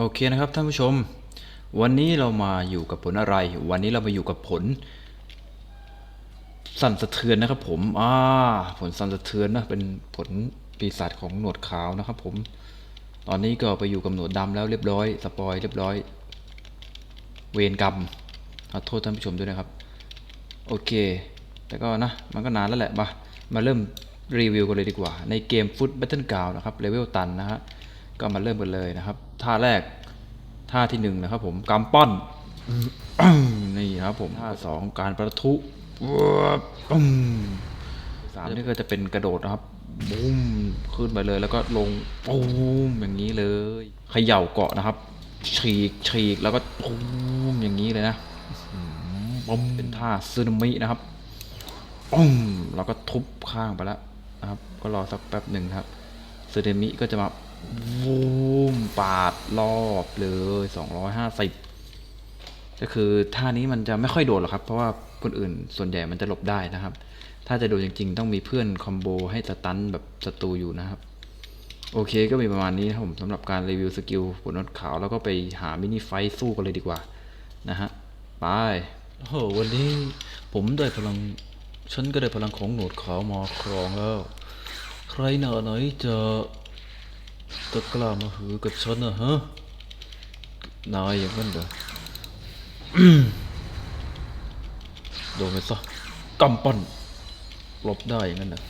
โอเคนะครับท่านผู้ชม วันนี้เรามาอยู่กับผลอะไร วันนี้เรามาอยู่กับผล สั่นสะเทือนนะครับ ผมอ่าผลสั่นสะเทือนนะเป็นผลปีศาจของหนวดขาวนะครับผม ตอนนี้ก็ไปอยู่กับหนวดดำแล้วเรียบร้อยสปอยเรียบร้อย เวรกรรมขอโทษท่านผู้ชมด้วยนะครับ โอเค แต่ก็นะ มันก็นานแล้วแหละมามาเริ่มรีวิวกันเลยดีกว่า ในเกมฟุตแบทเทิลกาวนะครับเลเวลตันนะฮะ ก็มาเริ่มกันเลยนะครับ ท่าแรกท่าที่หนึ่งนะครับ ผมกำปั้นนี่นะครับผมท่าสองการประทุปุ้มสามนี่ก็จะเป็นกระโดดนะครับบุ้มขึ้นไปเลยแล้วก็ลงปุ้มอย่างนี้เลยเขย่าเกาะนะครับ ฉีกฉีกแล้วก็ปุ้มอย่างนี้เลยนะปุ้มเป็นท่าซึนามินะครับปุ้มแล้วก็ทุบข้างไปแล้วนะครับ ก็รอสักแป๊บหนึ่งครับซึนามิก็จะมา วูมปาดรอบเลย250ก็คือท่านี้มันจะไม่ค่อยโดนหรอกครับ เพราะว่าคนอื่นส่วนใหญ่มันจะหลบได้นะครับ ถ้าจะโดนจริงๆ ต้องมีเพื่อนคอมโบให้สตันแบบศัตรูอยู่นะครับ โอเคก็มีประมาณนี้นะครับผมสำหรับการรีวิวสกิลผลนดขาวแล้วก็ไปหามินิไฟสู้กันเลยดีกว่า นะฮะไปโอ้โหวันนี้ผมได้พลังฉันก็ได้พลังของหนวดขาวมาครองแล้ว ใครหนาไหนจะ จะกล้ามาหือกับฉันนะฮะ นายอย่างนั้นเหรอโดนไปซะกำปั้นหลบได้อย่างนั้นนะ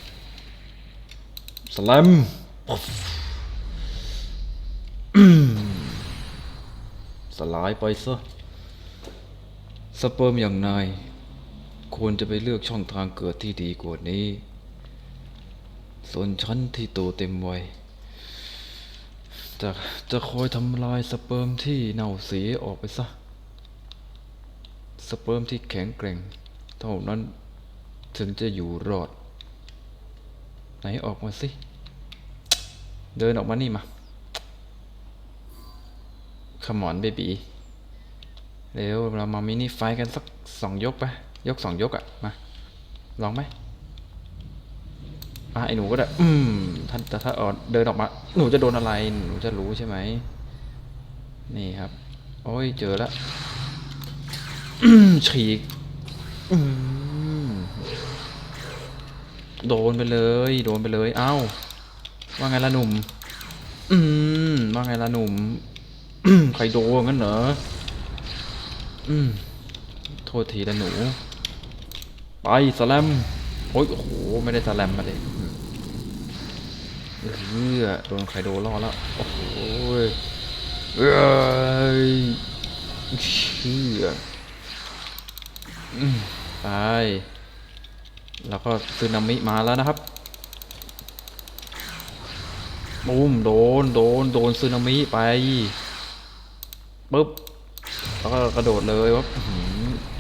สแลมสลายไปซะสเปิร์มอย่างนาย ควรจะไปเลือกช่องทางเกิดที่ดีกว่านี้ ส่วนฉันที่โตเต็มวัย จะจะคอยทำลายสเปิร์มที่เน่าเสียออกไปซะ สเปิร์มที่แข็งแกร่ง เท่านั้นถึงจะอยู่รอด ไหนออกมาสิ เดินออกมานี่มาขมอนเบบีเร็วเรามามินิไฟกันสักสองยกไป ยกสองยกอะมา ลองไหม อะไอ้หนูก็ได้อืมท่านแต่ถ้าเออเดินออกมา หนูจะโดนอะไร หนูจะรู้ใช่ไหม นี่ครับ โอ้ย เจอแล้วอืมฉีกอืมโดนไปเลย โดนไปเลย เอ้า ว่าไงล่ะหนุ่ม อืม ว่าไงล่ะหนุ่มอืมใครโดนงั้นเหรอ อืม โทษทีนะหนู ไปสแลมโอ้ยโอ้โห ไม่ได้สแลมมาเลยอืม เออโดนใครโดนล่อแล้ว โอ้โหเอ้ยเชื่ออืมไปแล้วก็ซึนามิมาแล้วนะครับบูมโดน โดน โดนซึนามิไปปึ๊บ แล้วก็กระโดดเลยว่า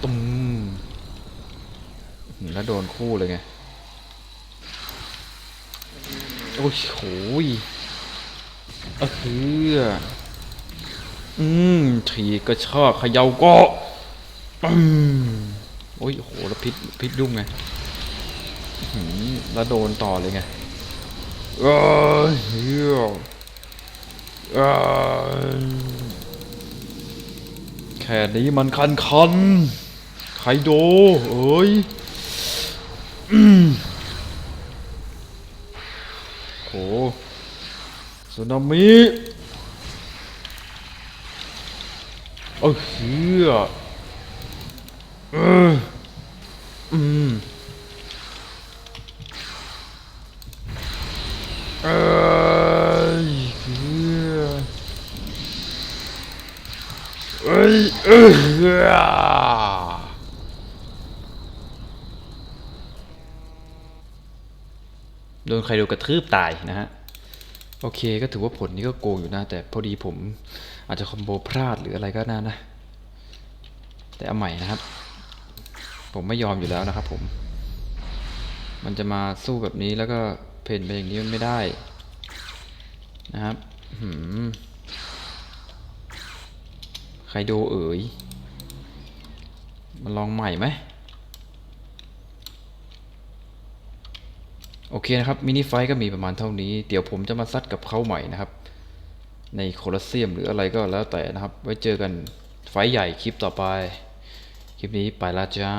ตุ้มแล้วโดนคู่เลยไง โอ้ยโหยเออคืออืมถีกระชากเขย่าก็อืมโอ้ยโหแล้วพิษพิษยุ่งไงหือแล้วโดนต่อเลยไงเอ้ยเฮียเอ้ยแค่นี้มันคันคันๆไคโดเอ้ยอืม สึนามิเออเฮียเอออืมเอ้ยเฮียเอ้ยเอ้ย โดนใครโดนกระทืบตายนะฮะโอเคก็ถือว่าผลนี้ก็โกงอยู่นะ แต่พอดีผมอาจจะคอมโบพลาดหรืออะไรก็น่านะ แต่เอาใหม่นะครับ ผมไม่ยอมอยู่แล้วนะครับผม มันจะมาสู้แบบนี้แล้วก็เพนไปอย่างนี้มันไม่ได้ นะครับหืมใครดูเอ๋ยมาลองใหม่ไหม โอเคนะครับมินิไฟก็มีประมาณเท่านี้ เดี๋ยวผมจะมาซัดกับเขาใหม่นะครับ ในโคลอสเซียมหรืออะไรก็แล้วแต่นะครับ ไว้เจอกันไฟใหญ่คลิปต่อไป คลิปนี้ไปละจ้า